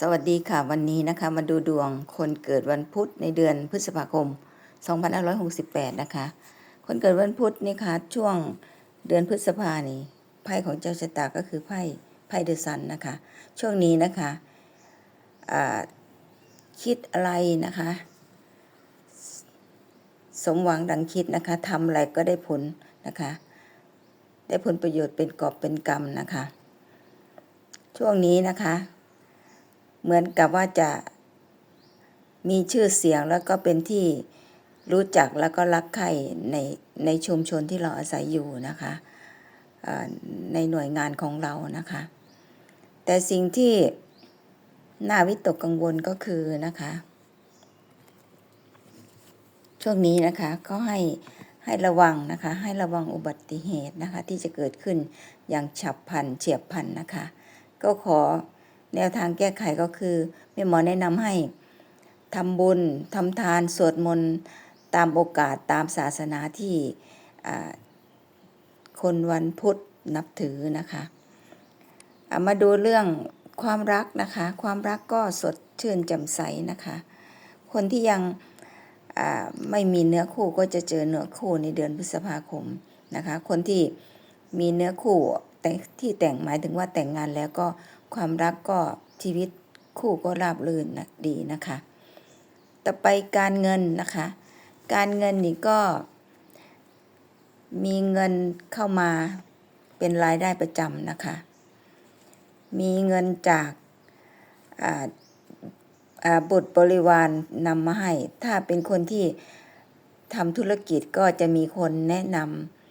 สวัสดีค่ะวันนี้นะคะมาดูดวงคนเกิดวันพุธในเดือนพฤษภาคม 2568 นะคะ คนเกิดวันพุธนี่ค่ะช่วงเดือนพฤษภานี่ไพ่ของเจ้าชะตาก็คือไพ่ไพ่เดอะซันนะคะ ช่วงนี้นะคะคิดอะไรนะคะ สมหวังดังคิดนะคะทำอะไรก็ได้ผลนะคะ ได้ผลประโยชน์เป็นกอบเป็นกรรมนะคะ ช่วงนี้นะคะ เหมือนกับว่าจะมีชื่อเสียงแล้วก็เป็นที่รู้จักแล้วก็รักใคร่ในในชุมชนที่เราอาศัยอยู่นะคะในหน่วยงานของเรานะคะ แต่สิ่งที่น่าวิตกกังวลก็คือนะคะ ช่วงนี้นะคะก็ให้ให้ระวังนะคะ ให้ระวังอุบัติเหตุนะคะ ที่จะเกิดขึ้นอย่างฉับพลันเฉียบพลันนะคะ ก็ขอ แนวทางแก้ไขก็คือแม่หมอแนะนำให้ทำบุญทำทานสวดมนต์ตามโอกาสตามศาสนาที่คนวันพุธนับถือนะคะมาดูเรื่องความรักนะคะ ความรักก็สดชื่นแจ่มใสนะคะ คนที่ยังไม่มีเนื้อคู่ก็จะเจอเนื้อคู่ในเดือนพฤษภาคมนะคะ คนที่มีเนื้อคู่แต่ที่แต่งหมายถึงว่าแต่งงานแล้วก็ ความรักก็ชีวิตคู่ก็ราบรื่นนะดีนะคะ ต่อไปการเงินนะคะ การเงินนี่ก็ มีเงินเข้ามาเป็นรายได้ประจำนะคะ มีเงินจากบุตรบริวารนำมาให้ ถ้าเป็นคนที่ทำธุรกิจก็จะมีคนแนะนำ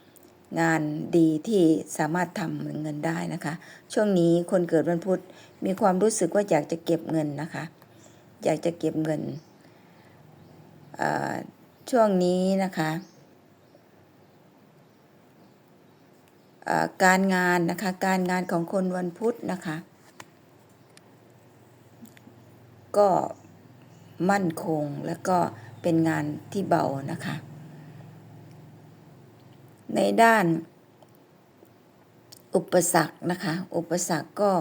งานดีที่สามารถทำเงินได้นะคะ ช่วงนี้คนเกิดวันพุธมีความรู้สึกว่าอยากจะเก็บเงินนะคะ อยากจะเก็บเงินช่วงนี้นะคะการงานนะคะการงานของคนวันพุธนะคะ ก็มั่นคงแล้วก็เป็นงานที่เบานะคะ ในด้าน อุปสรรคนะคะ อุปสรรคก็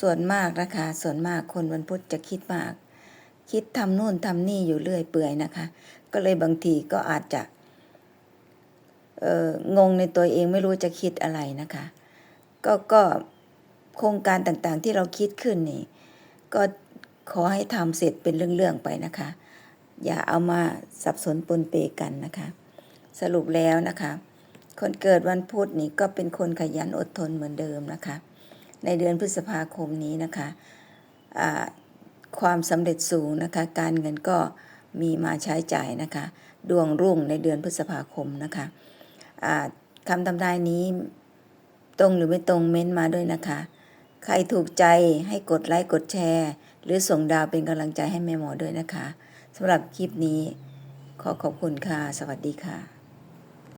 ส่วนมากนะคะ ส่วนมากคนวันพุธจะคิดมาก คิดทำนู่นทำนี่อยู่เรื่อยเปื่อยนะคะ ก็เลยบางทีก็อาจจะงงในตัวเองไม่รู้จะคิดอะไรนะคะ ก็ก็โครงการต่างๆที่เราคิดขึ้นนี่ ก็ขอให้ทำเสร็จเป็นเรื่อง ๆ ไปนะคะ อย่าเอามาสับสนปนเปกันนะคะ สรุปแล้วนะคะ คนเกิดวันพุธนี่ก็เป็นคนขยันอดทนเหมือนเดิมนะคะ ในเดือนพฤษภาคมนี้นะคะอ่าความสำเร็จสูงนะคะ การเงินก็มีมาใช้จ่ายนะคะ ดวงรุ่งในเดือนพฤษภาคมนะคะอ่าคำทำนายนี้ตรงหรือไม่ตรงเม้นมาด้วยนะคะ ใครถูกใจให้กดไลค์กดแชร์ หรือส่งดาวเป็นกำลังใจให้แม่หมอด้วยนะคะ สำหรับคลิปนี้ ขอขอบคุณค่ะ สวัสดีค่ะ